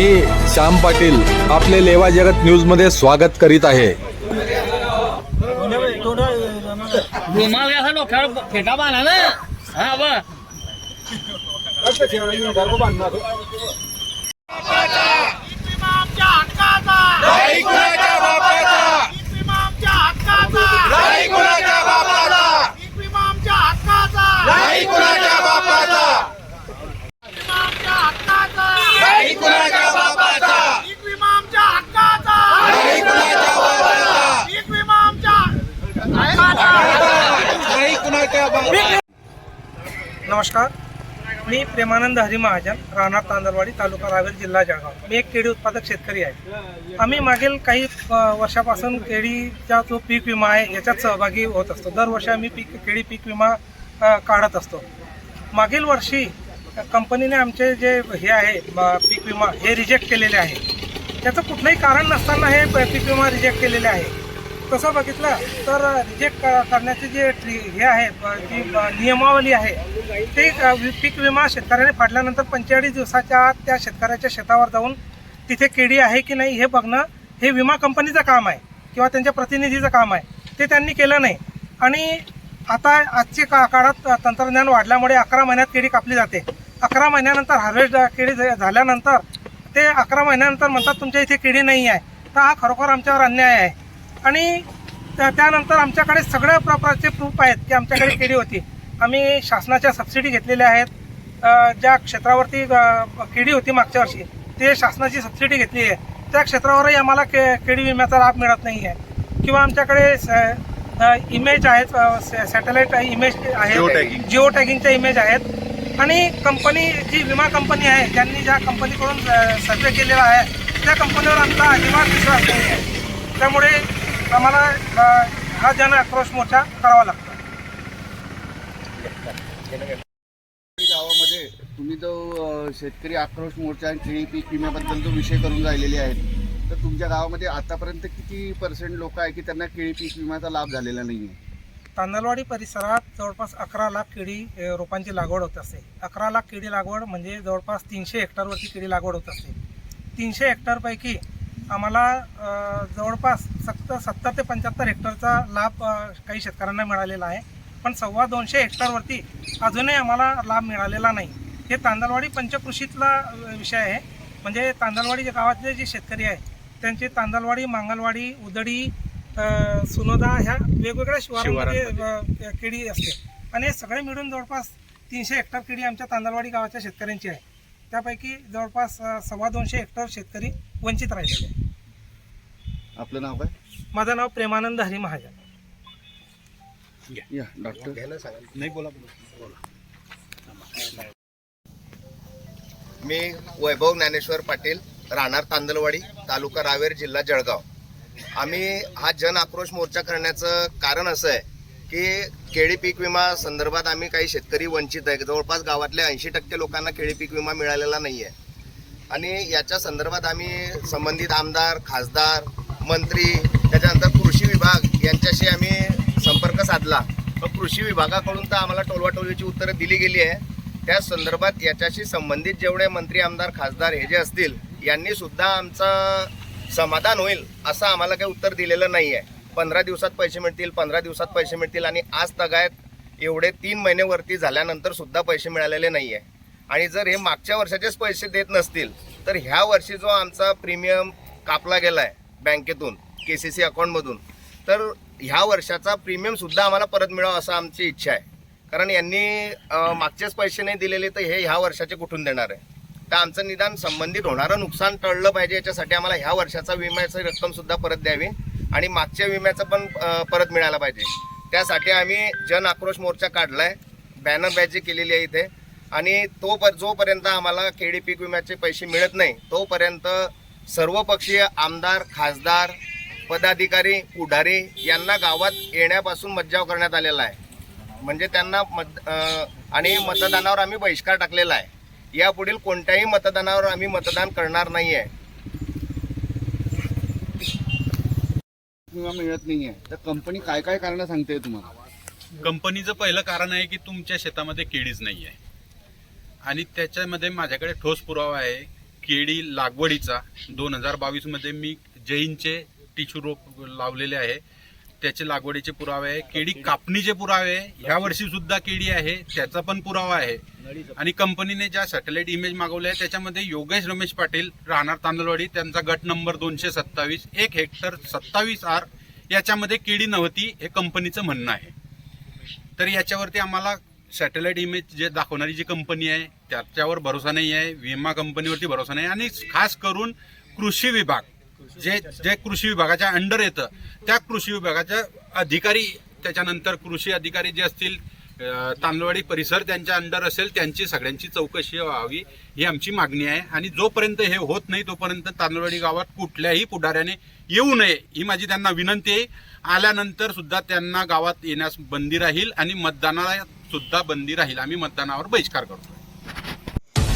मी श्याम पाटील आपले लेवा जगत न्यूजमध्ये स्वागत करीत आहे. रुमाल ना. नमस्कार. मी प्रेमानंद हरी महाजन राहणार तांदरवाडी तालुका रावेर जिल्हा जळगाव. मी एक केळी उत्पादक शेतकरी आहे. आम्ही मागील काही वर्षापासून केळीचा जो पीक विमा आहे याच्यात सहभागी होत असतो. दरवर्षी आम्ही पीक केळी पीक विमा काढत असतो. मागील वर्षी कंपनीने आमचे जे हे आहे पीक विमा हे रिजेक्ट केलेले आहे. त्याचं कुठलंही कारण नसताना हे प- पीक विमा रिजेक्ट केलेले आहे. तसं बघितलं तर रिजेक्ट करण्याचे जे ट्री- हे आहे जी नियमावली आहे. ते पीक विमा शेतकऱ्याने फाडल्यानंतर पंचेचाळीस दिवसाच्या आत त्या शेतकऱ्याच्या शेतावर जाऊन तिथे केळी आहे की नाही हे बघणं हे विमा कंपनीचं काम आहे किंवा त्यांच्या प्रतिनिधीचं काम आहे. ते त्यांनी केलं नाही. आणि आता आजच्या का काळात तंत्रज्ञान वाढल्यामुळे अकरा महिन्यात केळी कापली जाते. अकरा महिन्यानंतर हार्वेस्ट केळी झाल्यानंतर ते अकरा महिन्यानंतर म्हणतात तुमच्या इथे केळी नाही आहे. तर हा खरोखर आमच्यावर अन्याय आहे. आणि त्यानंतर आमच्याकडे सगळ्या प्रकारचे प्रूफ आहेत की आमच्याकडे केळी होती. आम्ही शासनाच्या सबसिडी घेतलेल्या आहेत. ज्या क्षेत्रावरती केळी होती मागच्या वर्षी ते शासनाची सबसिडी घेतली आहे. त्या क्षेत्रावरही आम्हाला के केळी विम्याचा लाभ मिळत नाही आहे. किंवा आमच्याकडे इमेज आहेत सॅटेलाईट इमेज आहेत. जिओ टॅगिंगच्या इमेज आहेत. आणि कंपनी जी विमा कंपनी आहे ज्यांनी ज्या कंपनीकडून सर्वे केलेला आहे त्या कंपनीवर आमचा अजिबात विश्वास नाही आहे. त्यामुळे आम्हाला हा जन आक्रोश मोर्चा करावा लागतो. गावामध्ये तुम्ही जो शेतकरी आक्रोश मोर्चा आणि केळी पीक विम्याबद्दल जो विषय करून राहिलेले आहेत तर तुमच्या गावामध्ये आतापर्यंत किती पर्सेंट लोक आहे की त्यांना केळी पीक विम्याचा लाभ झालेला नाही आहे तांदळवाडी परिसरात जवळपास अकरा लाख केळी रोपांची लागवड होत असते. अकरा लाख केळी लागवड म्हणजे जवळपास तीनशे हेक्टरवरती केळी लागवड होत असते. तीनशे हेक्टरपैकी आम्हाला जवळपास सत्तर सत्तर ते पंच्याहत्तर हेक्टरचा लाभ काही शेतकऱ्यांना मिळालेला आहे. पण सव्वा दोनशे हेक्टरवरती अजूनही आम्हाला लाभ मिळालेला नाही. हे तांदळवाडी पंचकृषीतला विषय आहे. म्हणजे तांदळवाडी जे गावातले जे शेतकरी आहे त्यांचे तांदळवाडी मांगलवाडी उदडी सुनोदा ह्या वेगवेगळ्या शिवारांमध्ये केळी असते. आणि हे सगळे मिळून जवळपास तीनशे हेक्टर केळी आमच्या तांदळवाडी गावाच्या शेतकऱ्यांची आहे. त्यापैकी जवळपास सव्वा दोनशे हेक्टर शेतकरी वंचित राहिलेले आहे आपलं नाव काय? माझं नाव प्रेमानंद हरी महाजन. या डॉक्टर. मी वैभव ज्ञानेश्वर पाटील राहणार तांदलवाडी तालुका रावेर जिल्हा जळगाव. आम्ही हा जन आक्रोश मोर्चा करण्याचं कारण असं आहे की केळी पीक विमा संदर्भात आम्ही काही शेतकरी वंचित आहे. जवळपास गावातल्या ऐंशी टक्के लोकांना केळी पीक विमा मिळालेला नाही आहे आणि याच्या संदर्भात आम्ही संबंधित आमदार खासदार मंत्री त्याच्यानंतर कृषी विभाग यांच्याशी आम्ही साधला. मग कृषी विभागाकडून तर आम्हाला टोलवाटोलीची उत्तरं दिली गेली आहे. त्या संदर्भात याच्याशी संबंधित जेवढे मंत्री आमदार खासदार हे जे असतील यांनी सुद्धा आमचं समाधान होईल असं आम्हाला काही उत्तर दिलेलं नाही आहे. पंधरा दिवसात पैसे मिळतील पंधरा दिवसात पैसे मिळतील आणि आज तगायत एवढे तीन महिनेवरती झाल्यानंतर सुद्धा पैसे मिळालेले नाही आहे आणि जर हे मागच्या वर्षाचेच पैसे देत नसतील तर ह्या वर्षी जो आमचा प्रीमियम कापला गेला आहे बँकेतून के सी सी अकाउंटमधून तर ह्या वर्षाचा प्रीमियम सुद्धा आम्हाला परत मिळावा असं आमची इच्छा आहे. कारण यांनी मागचेच पैसे नाही दिलेले तर हे ह्या वर्षाचे कुठून देणार आहे? तर आमचं निदान संबंधित होणारं नुकसान टळलं पाहिजे याच्यासाठी आम्हाला ह्या वर्षाचा विम्याची रक्कम सुद्धा परत द्यावी आणि मागच्या विम्याचं पण परत मिळायला पाहिजे. त्यासाठी आम्ही जन आक्रोश मोर्चा काढलाय. बॅनर बॅजी केलेली आहे इथे. आणि तो प जोपर्यंत आम्हाला केडी पीक विम्याचे पैसे मिळत नाही तोपर्यंत सर्वपक्षीय आमदार खासदार पदाधिकारी पुढारी यांना गावात येण्यापासून मज्जाव करण्यात आलेला आहे. म्हणजे त्यांना मत आणि मतदानावर आम्ही बहिष्कार टाकलेला आहे. यापुढील कोणत्याही मतदानावर आम्ही मतदान करणार नाही आहे मिळत नाही आहे तर कंपनी काय काय कारण सांगते तुम्हाला? कंपनीचं पहिलं कारण आहे की तुमच्या शेतामध्ये केळीच नाही आहे आणि त्याच्यामध्ये माझ्याकडे ठोस पुरावा आहे. केळी लागवडीचा दोन हजार बावीसमध्ये मी जैनचे टिश्यू रोप लावलेले आहे. त्याचे लागवडीचे पुरावे आहे. केळी कापणीचे पुरावे आहे. ह्या वर्षी सुद्धा केळी आहे. त्याचा पण पुरावा आहे. आणि कंपनीने ज्या सॅटेलाइट इमेज मागवल्या आहे त्याच्यामध्ये योगेश रमेश पाटील राहणार तांदळवाडी त्यांचा गट नंबर दोनशे सत्तावीस एक हेक्टर सत्तावीस आर याच्यामध्ये केळी नव्हती हे कंपनीचं म्हणणं आहे. तर याच्यावरती आम्हाला सॅटेलाइट इमेज जे दाखवणारी जी कंपनी आहे त्याच्यावर भरोसा नाही आहे विमा कंपनीवरती भरोसा नाही आणि खास करून कृषी विभाग. जे जे कृषी विभागाच्या अंडर येतं त्या कृषी विभागाच्या अधिकारी त्याच्यानंतर कृषी अधिकारी जे असतील तांदळवाडी परिसर त्यांच्या अंडर असेल त्यांची सगळ्यांची चौकशी व्हावी ही आमची मागणी आहे. आणि जोपर्यंत हे होत नाही तोपर्यंत तांदळवाडी गावात कुठल्याही पुढाऱ्याने येऊ नये ही माझी त्यांना विनंती आहे. आल्यानंतर सुद्धा त्यांना गावात येण्यास बंदी राहील आणि मतदानाला सुद्धा बंदी राहील. आम्ही मतदानावर बहिष्कार करतो.